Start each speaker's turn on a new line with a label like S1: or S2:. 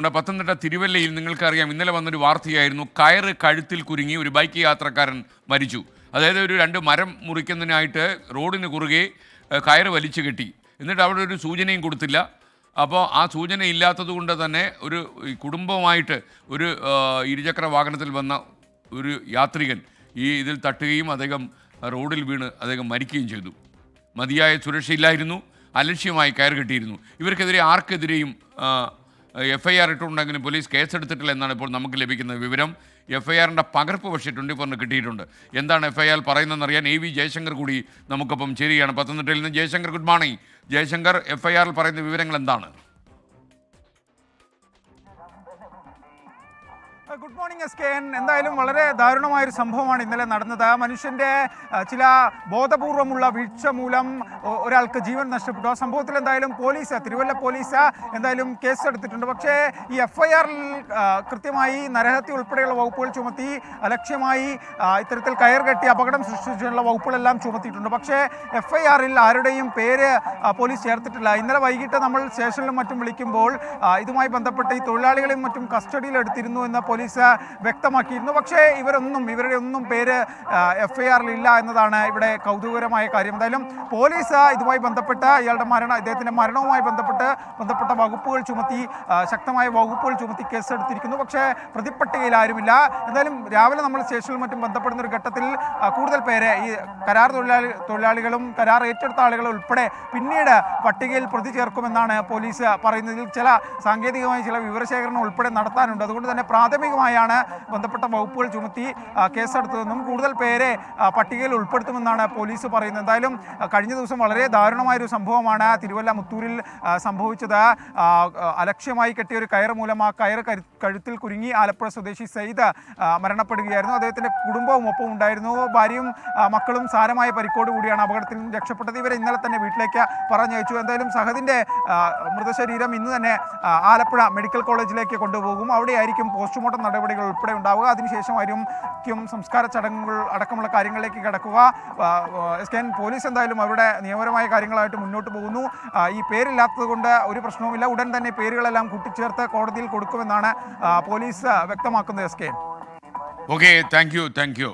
S1: നമ്മുടെ പത്തനംതിട്ട തിരുവല്ലയിൽ നിങ്ങൾക്കറിയാം ഇന്നലെ വന്നൊരു വാർത്തയായിരുന്നു കയറ് കഴുത്തിൽ കുരുങ്ങി ഒരു ബൈക്ക് യാത്രക്കാരൻ മരിച്ചു. അതായത് ഒരു രണ്ട് മരം മുറിക്കുന്നതിനായിട്ട് റോഡിന് കുറുകെ കയറ് വലിച്ചു കെട്ടി. എന്നിട്ട് അവിടെ ഒരു സൂചനയും കൊടുത്തില്ല. അപ്പോൾ ആ സൂചന ഇല്ലാത്തത് കൊണ്ട് തന്നെ ഒരു കുടുംബമായിട്ട് ഒരു ഇരുചക്ര വാഹനത്തിൽ വന്ന ഒരു യാത്രികൻ ഈ ഇതിൽ തട്ടുകയും അദ്ദേഹം റോഡിൽ വീണ് അദ്ദേഹം മരിക്കുകയും ചെയ്തു. മതിയായ സുരക്ഷയില്ലായിരുന്നു അലക്ഷ്യമായി കയർ കെട്ടിയിരുന്നു. ഇവർക്കെതിരെ ആർക്കെതിരെയും എഫ് ഐ ആർ ഇട്ടുണ്ടെങ്കിലും പോലീസ് കേസെടുത്തിട്ടില്ല എന്നാണ് ഇപ്പോൾ നമുക്ക് ലഭിക്കുന്ന വിവരം. എഫ് ഐ ആറിന്റെ പകർപ്പ് പക്ഷേ ട്വന്റി ഫോറിന് കിട്ടിയിട്ടുണ്ട്. എന്താണ് എഫ് ഐ ആർ പറയുന്നതെന്ന് അറിയാൻ എ വി ജയശങ്കർ കൂടി നമുക്കൊപ്പം ചേരുകയാണ്. പത്തനംതിട്ടയിൽ നിന്ന് Jayashankar good morning Jayashankar F I ആറിൽ പറയുന്ന വിവരങ്ങൾ എന്താണ്?
S2: Good morning S K N എന്തായാലും വളരെ ദാരുണമായ ഒരു സംഭവമാണ് ഇന്നലെ നടന്നത്. മനുഷ്യന്റെ ചില ബോധപൂർവമുള്ള വീഴ്ച മൂലം ഒരാൾക്ക് ജീവൻ നഷ്ടപ്പെട്ടു. ആ സംഭവത്തിൽ എന്തായാലും പോലീസ് തിരുവല്ല പോലീസ് എന്തായാലും കേസ് എടുത്തിട്ടുണ്ട് പക്ഷേ ഈ എഫ് ഐ ആറിൽ കൃത്യമായി നരഹത്യ ഉൾപ്പെടെയുള്ള വകുപ്പുകൾ ചുമത്തി അലക്ഷ്യമായി ഇത്തരത്തിൽ കയർ കെട്ടി അപകടം സൃഷ്ടിച്ചിട്ടുള്ള വകുപ്പുകളെല്ലാം ചുമത്തിയിട്ടുണ്ട്. പക്ഷേ എഫ് ഐ ആറിൽ ആരുടെയും പേര് പോലീസ് ചേർത്തിട്ടില്ല. ഇന്നലെ വൈകിട്ട് നമ്മൾ സ്റ്റേഷനിലും മറ്റും വിളിക്കുമ്പോൾ ഇതുമായി ബന്ധപ്പെട്ട് ഈ തൊഴിലാളികളെയും മറ്റും കസ്റ്റഡിയിൽ എടുത്തിരുന്നു എന്ന് പോലീസ് വ്യക്തമാക്കിയിരുന്നു. പക്ഷേ ഇവരൊന്നും ഇവരുടെ ഒന്നും പേര് എഫ് ഐ ആറിൽ ഇല്ല എന്നതാണ് ഇവിടെ കൗതുകകരമായ കാര്യം. എന്തായാലും പോലീസ് ഇതുമായി ബന്ധപ്പെട്ട് ഇയാളുടെ മരണം ഇദ്ദേഹത്തിന്റെ മരണവുമായി ബന്ധപ്പെട്ട് ബന്ധപ്പെട്ട വകുപ്പുകൾ ചുമത്തി ശക്തമായ വകുപ്പുകൾ ചുമത്തി കേസെടുത്തിരിക്കുന്നു. പക്ഷേ പ്രതിപ്പട്ടികയിൽ ആരുമില്ല. എന്തായാലും രാവിലെ നമ്മൾ സ്റ്റേഷനിൽ മറ്റും ബന്ധപ്പെടുന്ന ഒരു ഘട്ടത്തിൽ കൂടുതൽ പേരെ ഈ കരാർ തൊഴിലാളി തൊഴിലാളികളും കരാർ ഏറ്റെടുത്ത ആളുകളും ഉൾപ്പെടെ പിന്നീട് പട്ടികയിൽ പ്രതി ചേർക്കുമെന്നാണ് പോലീസ് പറയുന്നതിൽ ചില സാങ്കേതികമായ ചില വിവരശേഖരണം ഉൾപ്പെടെ നടത്താനുണ്ട്. അതുകൊണ്ട് തന്നെ പ്രാഥമികമായാണ് ബന്ധപ്പെട്ട വകുപ്പുകൾ ചുമത്തി കേസെടുത്തതെന്നും കൂടുതൽ പേരെ പട്ടികയിൽ ഉൾപ്പെടുത്തുമെന്നാണ് പോലീസ് പറയുന്നത്. എന്തായാലും കഴിഞ്ഞ ദിവസം വളരെ ദാരുണമായൊരു സംഭവമാണ് തിരുവല്ല മുത്തൂരിൽ സംഭവിച്ചത്. അലക്ഷ്യമായി കെട്ടിയ ഒരു കയർ മൂലം ആ കയർ കഴുത്തിൽ കുരുങ്ങി ആലപ്പുഴ സ്വദേശി സയ്യിദ് മരണപ്പെടുകയായിരുന്നു. അദ്ദേഹത്തിന്റെ കുടുംബവും ഒപ്പം ഉണ്ടായിരുന്നു. ഭാര്യയും മക്കളും സാരമായ പരിക്കോട് കൂടിയാണ് അപകടത്തിൽ നിന്ന് രക്ഷപ്പെട്ടത്. ഇവരെ ഇന്നലെ തന്നെ വീട്ടിലേക്ക് പറഞ്ഞയച്ചു എന്തായാലും സഹദിന്റെ മൃതശരീരം ഇന്ന് തന്നെ ആലപ്പുഴ മെഡിക്കൽ കോളേജിലേക്ക് കൊണ്ടുപോകും. അവിടെയായിരിക്കും പോസ്റ്റ്മോർട്ടം നടപടികൾ ഉൾപ്പെടെ ഉണ്ടാവുക. അതിനുശേഷമായിരിക്കും സംസ്കാര ചടങ്ങുകൾ അടക്കമുള്ള കാര്യങ്ങളിലേക്ക് കിടക്കുക. എസ് കെ എൻ പോലീസ് എന്തായാലും അവരുടെ നിയമപരമായ കാര്യങ്ങളായിട്ട് മുന്നോട്ട് പോകുന്നു. ഈ പേരില്ലാത്തത് കൊണ്ട് ഒരു പ്രശ്നവുമില്ല. ഉടൻ തന്നെ പേരുകളെല്ലാം കൂട്ടിച്ചേർത്ത് കോടതിയിൽ കൊടുക്കുമെന്നാണ് പോലീസ് വ്യക്തമാക്കുന്നത് S K
S1: okay thank you thank you